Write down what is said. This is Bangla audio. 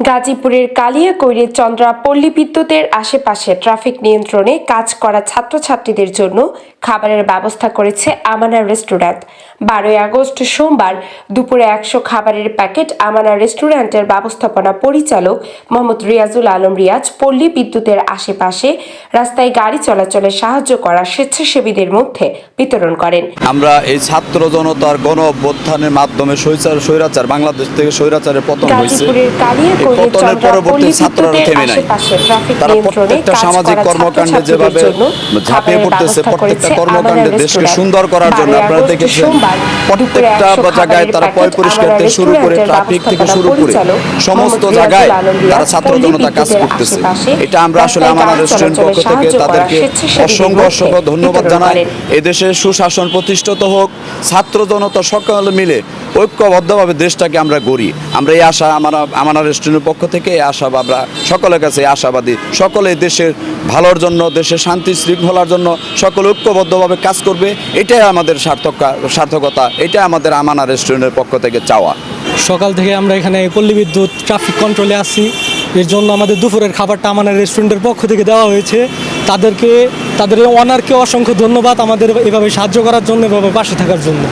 গাজীপুরের কালিয়াকৈরে চন্দ্রা পল্লী বিদ্যুতের আশেপাশে ট্রাফিক নিয়ন্ত্রণে কাজ করা ছাত্রছাত্রীদের জন্য খাবারের ব্যবস্থা করেছে আমানা রেস্টুরেন্ট। বারোই আগস্ট সোমবার দুপুরে একশো খাবারের প্যাকেট আমানা রেস্টুরেন্টের ব্যবস্থাপনা পরিচালক মোহাম্মদ রিয়াজুল আলম রিয়াজ পল্লী বিদ্যুতের আশেপাশে রাস্তায় গাড়ি চলাচলে সাহায্য করা স্বেচ্ছাসেবীদের মধ্যে বিতরণ করেন। আমরা এই ছাত্র জনতার গণ অভ্যুত্থানের মাধ্যমে স্বৈরাচার স্বৈরাচার বাংলাদেশ থেকে স্বৈরাচারের পতন হয়েছে। পতনের পরবর্তী ছাত্ররা থেমে নাই। তারা প্রত্যেকটা সামাজিক কর্মকাণ্ডে যেভাবে ঝাঁপিয়ে পড়তেছে প্রত্যেকটা কর্মকাণ্ডে দেশকে সুন্দর করার জন্য আপনারা দেখেছেন প্রত্যেকটা জায়গায় তারা পয় পরিষ্কার থেকে শুরু করে ট্রাফিক থেকে শুরু করে সমস্ত জায়গায় তারা ছাত্র জনতা কাজ করতেছে এটা আমরা আসলে আমাদের রেস্টুরেন্ট পক্ষ থেকে তাদেরকে অসংখ্য অসংখ্য ধন্যবাদ জানাই। এদেশে সুশাসন প্রতিষ্ঠিত হোক ছাত্র জনতা সকল মিলে ঐক্যবদ্ধভাবে দেশটাকে আমরা গড়ি। আমরা এই আশা আমরা আমার রেস্টুরেন্টের পক্ষ থেকে এই আশা আমরা সকলের কাছে আশাবাদী। সকলে দেশের ভালোর জন্য, দেশের শান্তি, শৃঙ্খলার জন্য সকলে ঐক্যবদ্ধভাবে কাজ করবে। এটাই আমাদের সার্থক সার্থকতা। এটাই আমাদের আমানা রেস্টুরেন্টের পক্ষ থেকে চাওয়া। সকাল থেকে আমরা এখানে পল্লী বিদ্যুৎ ট্রাফিক কন্ট্রোলে আছি। এর জন্য আমাদের দুপুরের খাবারটা আমানা রেস্টুরেন্টের পক্ষ থেকে দেওয়া হয়েছে। তাদেরকে তাদের অনারকে অসংখ্য ধন্যবাদ আমাদের এভাবে সাহায্য করার জন্য, এভাবে পাশে থাকার জন্য।